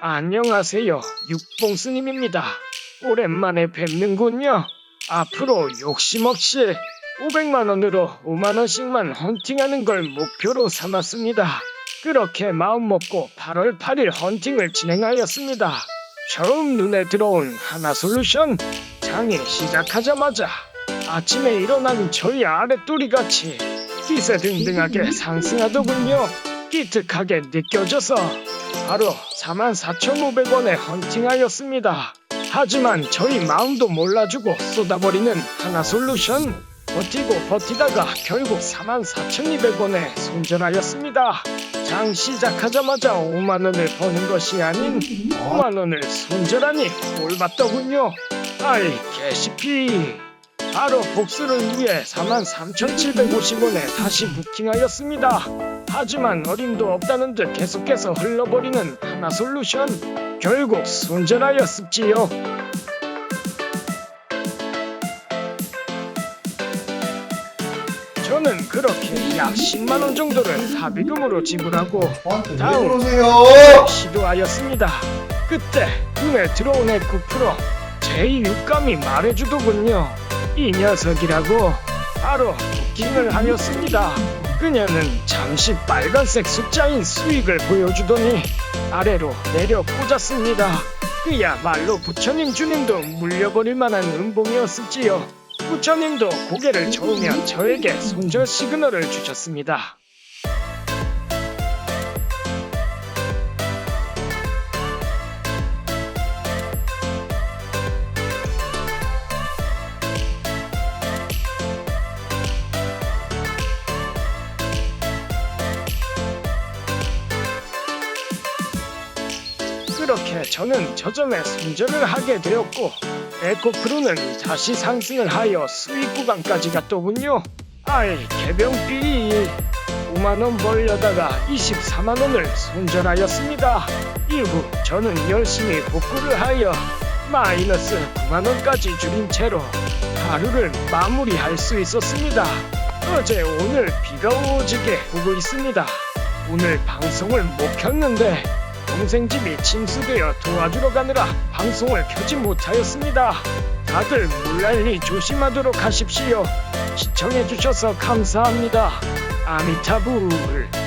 안녕하세요. 육봉스님입니다. 오랜만에 뵙는군요. 앞으로 욕심 없이 500만 원으로 5만 원씩만 헌팅하는 걸 목표로 삼았습니다. 그렇게 마음먹고 8월 8일 헌팅을 진행하였습니다. 처음 눈에 들어온 하나 솔루션 장이 시작하자마자 아침에 일어난 저희 아랫도리 같이 기세등등하게 상승하더군요. 기특하게 느껴져서 바로 44,500원에 헌팅하였습니다. 하지만 저희 마음도 몰라주고 쏟아버리는 하나 솔루션 버티고 버티다가 결국 44,200원에 손절하였습니다. 장 시작하자마자 5만원을 버는 것이 아닌 5만원을 손절하니 꼴받더군요. 아이 개시피 바로 복수를 위해 43,750원에 다시 부킹하였습니다. 하지만 어림도 없다는 듯 계속해서 흘러버리는 하나 솔루션 결국 손절하였습지요. 저는 그렇게 약 10만 원 정도를 합의금으로 지불하고 다음. 시도하였습니다. 그때 눈에 들어온 에코 프로 제 육감이 말해주더군요. 이 녀석이라고 바로 부킹을 하였습니다. 그녀는 잠시 빨간색 숫자인 수익을 보여주더니 아래로 내려 꽂았습니다. 그야말로 부처님 주님도 물려버릴 만한 음봉이었을지요. 부처님도 고개를 저으며 저에게 손절 시그널을 주셨습니다. 그렇게 저는 저점에 손절을 하게 되었고 에코프로는 다시 상승을 하여 수익 구간까지 갔더군요. 아이 개병삐 5만원 벌려다가 24만원을 손절하였습니다. 이후 저는 열심히 복구를 하여 마이너스 9만원까지 줄인 채로 하루를 마무리할 수 있었습니다. 어제 오늘 비가 오지게 오고 있습니다. 오늘 방송을 못 켰는데 동생 집이 침수되어 도와주러 가느라 방송을 켜지 못하였습니다. 다들 물난리 조심하도록 하십시오. 시청해주셔서 감사합니다. 아미타불.